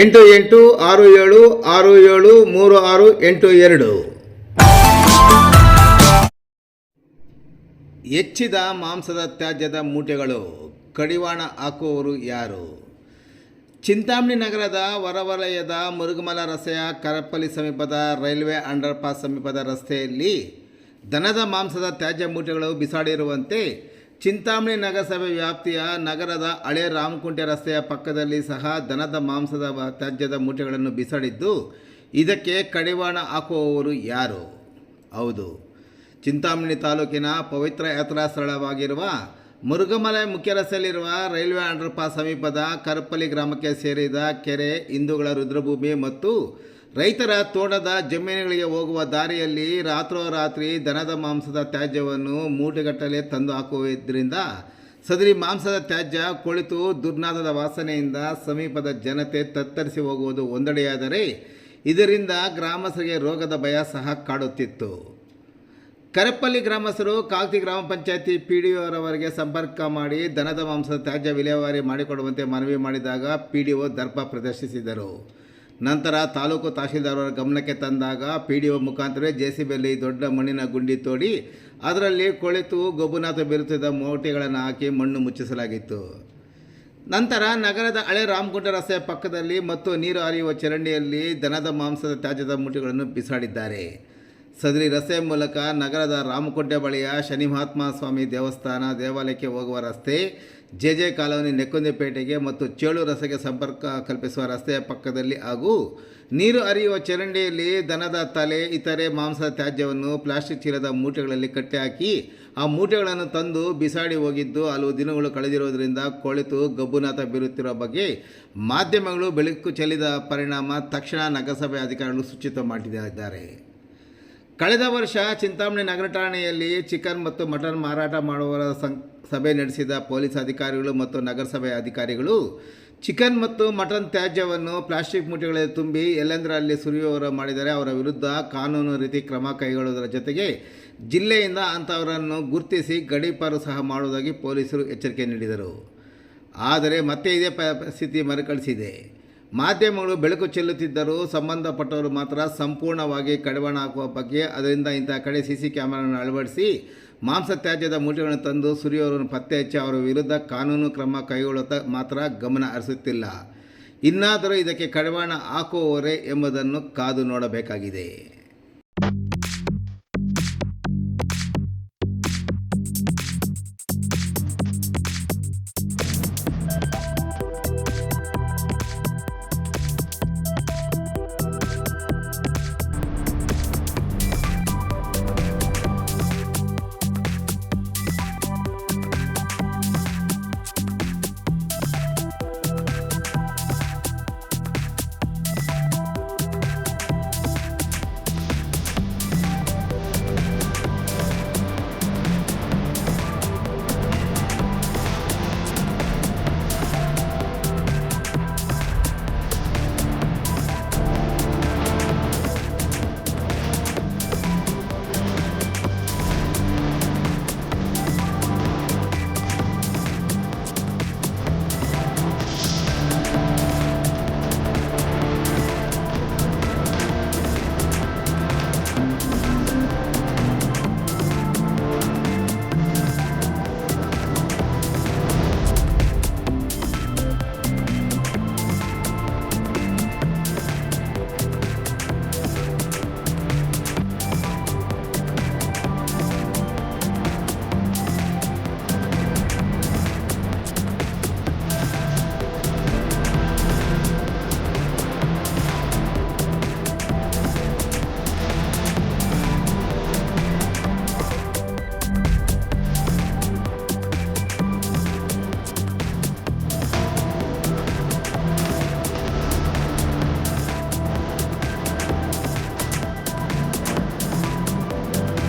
ಎಂಟು ಎಂಟು ಆರು ಏಳು ಆರು ಏಳು ಮೂರು ಆರು ಎಂಟು ಎರಡು. ಹೆಚ್ಚಿದ ಮಾಂಸದ ತ್ಯಾಜ್ಯದ ಮೂಟೆಗಳು, ಕಡಿವಾಣ ಹಾಕುವವರು ಯಾರು? ಚಿಂತಾಮಣಿ ನಗರದ ಹೊರವಲಯದ ಮುರುಗಮಲ ರಸ್ತೆಯ ಕರಪಲ್ಲಿ ಸಮೀಪದ ರೈಲ್ವೆ ಅಂಡರ್ ಪಾಸ್ ಸಮೀಪದ ರಸ್ತೆಯಲ್ಲಿ ದನದ ಮಾಂಸದ ತ್ಯಾಜ್ಯ ಮೂಟೆಗಳು ಬಿಸಾಡಿರುವಂತೆ ಚಿಂತಾಮಣಿ ನಗರಸಭೆ ವ್ಯಾಪ್ತಿಯ ನಗರದ ಹಳೆ ರಾಮಕುಂಟೆ ರಸ್ತೆಯ ಪಕ್ಕದಲ್ಲಿ ಸಹ ದನದ ಮಾಂಸದ ತ್ಯಾಜ್ಯದ ಮೂಟೆಗಳನ್ನು ಬಿಸಾಡಿದ್ದು, ಇದಕ್ಕೆ ಕಡಿವಾಣ ಹಾಕುವವರು ಯಾರು? ಹೌದು. ಚಿಂತಾಮಣಿ ತಾಲೂಕಿನ ಪವಿತ್ರ ಯಾತ್ರಾ ಸ್ಥಳವಾಗಿರುವ ಮುರುಘಮಲೆ ಮುಖ್ಯ ರಸ್ತೆಯಲ್ಲಿರುವ ರೈಲ್ವೆ ಅಂಡರ್ ಪಾಸ್ ಸಮೀಪದ ಕರಪಲ್ಲಿ ಗ್ರಾಮಕ್ಕೆ ಸೇರಿದ ಕೆರೆ, ಹಿಂದೂಗಳ ರುದ್ರಭೂಮಿ ಮತ್ತು ರೈತರ ತೋಟದ ಜಮೀನುಗಳಿಗೆ ಹೋಗುವ ದಾರಿಯಲ್ಲಿ ರಾತ್ರೋರಾತ್ರಿ ದನದ ಮಾಂಸದ ತ್ಯಾಜ್ಯವನ್ನು ಮೂಟೆಗಟ್ಟಲೆ ತಂದು ಹಾಕುವುದರಿಂದ ಸದರಿ ಮಾಂಸದ ತ್ಯಾಜ್ಯ ಕೊಳಿತು ದುರ್ನಾದದ ವಾಸನೆಯಿಂದ ಸಮೀಪದ ಜನತೆ ತತ್ತರಿಸಿ ಹೋಗುವುದು ಒಂದೆಡೆಯಾದರೆ ಇದರಿಂದ ಗ್ರಾಮಸ್ಥರಿಗೆ ರೋಗದ ಭಯ ಸಹ ಕಾಡುತ್ತಿತ್ತು. ಕರಪಲ್ಲಿ ಗ್ರಾಮಸ್ಥರು ಕಾಗ್ತಿ ಗ್ರಾಮ ಪಂಚಾಯತಿ ಪಿ ಡಿ ಅವರವರಿಗೆ ಸಂಪರ್ಕ ಮಾಡಿ ದನದ ಮಾಂಸದ ತ್ಯಾಜ್ಯ ವಿಲೇವಾರಿ ಮಾಡಿಕೊಡುವಂತೆ ಮನವಿ ಮಾಡಿದಾಗ ಪಿ ಡಿ ಒ ದರ್ಪ ಪ್ರದರ್ಶಿಸಿದರು. ನಂತರ ತಾಲೂಕು ತಹಶೀಲ್ದಾರರ ಗಮನಕ್ಕೆ ತಂದಾಗ ಪಿ ಡಿ ಒ ಮುಖಾಂತರ ಜೆ ಸಿ ಬಿಯಲ್ಲಿ ದೊಡ್ಡ ಮಣ್ಣಿನ ಗುಂಡಿ ತೋಡಿ ಅದರಲ್ಲಿ ಕೊಳೆತು ಗೊಬ್ಬುನಾಥ ಬೀರುತ್ತಿದ್ದ ಮೋಟೆಗಳನ್ನು ಹಾಕಿ ಮಣ್ಣು ಮುಚ್ಚಿಸಲಾಗಿತ್ತು. ನಂತರ ನಗರದ ಹಳೆ ರಾಮಗುಂಡ ರಸ್ತೆಯ ಪಕ್ಕದಲ್ಲಿ ಮತ್ತು ನೀರು ಹರಿಯುವ ಚರಂಡಿಯಲ್ಲಿ ದನದ ಮಾಂಸದ ತ್ಯಾಜ್ಯದ ಮೂಟೆಗಳನ್ನು ಬಿಸಾಡಿದ್ದಾರೆ. ಸದರಿ ರಸ್ತೆ ಮೂಲಕ ನಗರದ ರಾಮಕೋಟೆ ಬಳಿಯ ಶನಿ ಮಹಾತ್ಮ ಸ್ವಾಮಿ ದೇವಸ್ಥಾನ ದೇವಾಲಯಕ್ಕೆ ಹೋಗುವ ರಸ್ತೆ ಜೆ ಜೆ ಕಾಲೋನಿ ನೆಕ್ಕುಂದಿಪೇಟೆಗೆ ಮತ್ತು ಚೇಳು ರಸಗೆ ಸಂಪರ್ಕ ಕಲ್ಪಿಸುವ ರಸ್ತೆಯ ಪಕ್ಕದಲ್ಲಿ ಹಾಗೂ ನೀರು ಹರಿಯುವ ಚರಂಡಿಯಲ್ಲಿ ದನದ ತಲೆ, ಇತರೆ ಮಾಂಸದ ತ್ಯಾಜ್ಯವನ್ನು ಪ್ಲಾಸ್ಟಿಕ್ ಚೀಲದ ಮೂಟೆಗಳಲ್ಲಿ ಕಟ್ಟಿಹಾಕಿ ಆ ಮೂಟೆಗಳನ್ನು ತಂದು ಬಿಸಾಡಿ ಹೋಗಿದ್ದು ಹಲವು ದಿನಗಳು ಕಳೆದಿರುವುದರಿಂದ ಕೊಳೆತು, ಗಬ್ಬುನಾಥ ಬೀರುತ್ತಿರುವ ಬಗ್ಗೆ ಮಾಧ್ಯಮಗಳು ಬೆಳಕು ಚೆಲ್ಲಿದ ಪರಿಣಾಮ ತಕ್ಷಣ ನಗರಸಭೆ ಅಧಿಕಾರಿಗಳು ಸೂಚಿತ ಮಾಡಿದ್ದಾರೆ. ಕಳೆದ ವರ್ಷ ಚಿಂತಾಮಣಿ ನಗರ ಠಾಣೆಯಲ್ಲಿ ಚಿಕನ್ ಮತ್ತು ಮಟನ್ ಮಾರಾಟ ಮಾಡುವವರ ಸಭೆ ನಡೆಸಿದ ಪೊಲೀಸ್ ಅಧಿಕಾರಿಗಳು ಮತ್ತು ನಗರಸಭೆ ಅಧಿಕಾರಿಗಳು, ಚಿಕನ್ ಮತ್ತು ಮಟನ್ ತ್ಯಾಜ್ಯವನ್ನು ಪ್ಲಾಸ್ಟಿಕ್ ಮೂಟೆಗಳಲ್ಲಿ ತುಂಬಿ ಎಲ್ಲೆಂದರಲ್ಲಿ ಸುರಿಯುವವರು ಮಾಡಿದರೆ ಅವರ ವಿರುದ್ಧ ಕಾನೂನು ರೀತಿ ಕ್ರಮ ಕೈಗೊಳ್ಳುವುದರ ಜೊತೆಗೆ ಜಿಲ್ಲೆಯಿಂದ ಅಂಥವರನ್ನು ಗುರುತಿಸಿ ಗಡೀಪಾರು ಸಹ ಮಾಡುವುದಾಗಿ ಪೊಲೀಸರು ಎಚ್ಚರಿಕೆ ನೀಡಿದರು. ಆದರೆ ಮತ್ತೆ ಇದೇ ಪರಿಸ್ಥಿತಿ ಮರುಕಳಿಸಿದೆ. ಮಾಧ್ಯಮಗಳು ಬೆಳಕು ಚೆಲ್ಲುತ್ತಿದ್ದರೂ ಸಂಬಂಧಪಟ್ಟವರು ಮಾತ್ರ ಸಂಪೂರ್ಣವಾಗಿ ಕಡಿವಾಣ ಹಾಕುವ ಬಗ್ಗೆ ಅದರಿಂದ ಇಂತಹ ಕಡೆ ಸಿ ಸಿ ಕ್ಯಾಮೆರಾವನ್ನು ಅಳವಡಿಸಿ ಮಾಂಸ ತ್ಯಾಜ್ಯದ ಮೂಟೆಗಳನ್ನು ತಂದು ಸುರಿಯವರನ್ನು ಪತ್ತೆ ಹಚ್ಚಿ ಅವರ ವಿರುದ್ಧ ಕಾನೂನು ಕ್ರಮ ಕೈಗೊಳ್ಳುತ್ತಾ ಮಾತ್ರ ಗಮನ ಹರಿಸುತ್ತಿಲ್ಲ. ಇನ್ನಾದರೂ ಇದಕ್ಕೆ ಕಡಿವಾಣ ಹಾಕುವವರೇ ಎಂಬುದನ್ನು ಕಾದು ನೋಡಬೇಕಾಗಿದೆ.